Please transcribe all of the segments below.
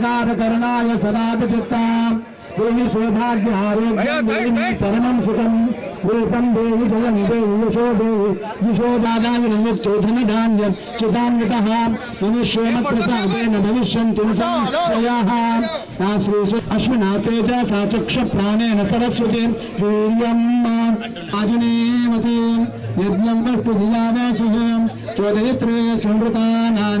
अगाध करणाय सदा चित्ता देवी सौभाग्य आरोग्य परमं सुखम रूपम देवी जलम देवी यशो देवी यशोदादाय नमस्ते धनधान्यं सुतान्वितः मनुष्येन प्रसादेन भविष्यन्ति मुसायाः अश्वनाथे च सा चक्षप्राणेन सरस्वतीं। यज्ञ आजनेमतीं। यज्ञं कर्तुधियावेशः चोदयित्रे संवृतानां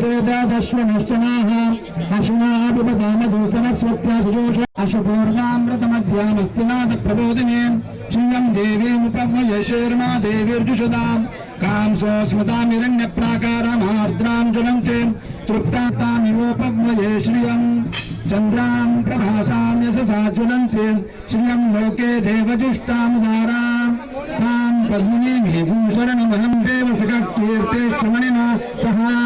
सुवेदादश्वनिश्चनाः अश्विनाः पिबतामधूसरस्वत्याशुजोष अशुपूर्णामृतमध्यामस्तिनाथप्रबोधिने श्रियं देवीमुपह्वय शेर्मा देवीर्जुषदाम् कां सोऽस्मतामिरण्यप्राकारामार्द्रां ज्वलन्ते तृप्तातामिवोपह्वये श्रियम् चन्द्रां प्रभासाम्यससा ज्वलन्ते श्रियं लोके देवजुष्टामुदारां तां पद्मिनीभूषरणमहं देव सककीर्ते श्रमणिना सहा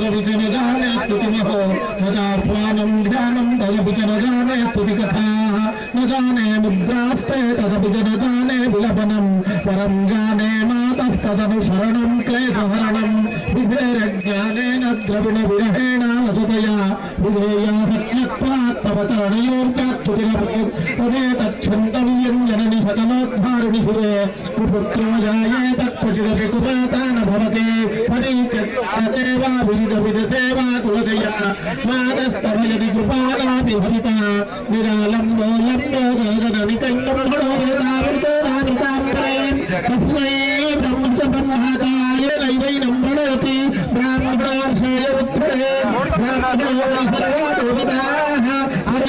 भवभुजनजानयत्तुतिमहो न चार्वाणं ज्ञानं तदभुजनजानयत्तुतिकथाः न जाने मुद्रास्ते जाने विलपनं परम जाने मातः तदनुसरणं क्लेशहरणं विभेरज्ञानेन द्रविणविरहेण वसतया ేయోక్తురేతక్షంతవ్యం జనని శతమోద్ధారుణి శిరే కుపుత్రోజాయేతత్పచిరపి కుపాతాన భవతే పరీక్షేవా విరిదవిదసేవా కులదయా మాతస్తవ యది కృపాదాపి భవిత విరాలంబో లంబో గగదవికంగమృతోరామృతోరామృతాంబరే తస్మై బ్రహ్మచ బ్రహ్మచార్య నైవైనం ప్రణోతి బ్రాహ్మణాశయ ఉత్తరే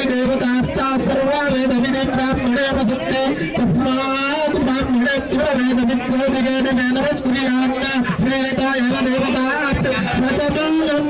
देवतास्ता सर्वा वेदविधि ब्राह्मणे वसुते तस्मात् ब्राह्मणे इव वेदविद्योजगेन वेदवत्कुर्यान्न श्रीरिता एव देवतात् शतमूलं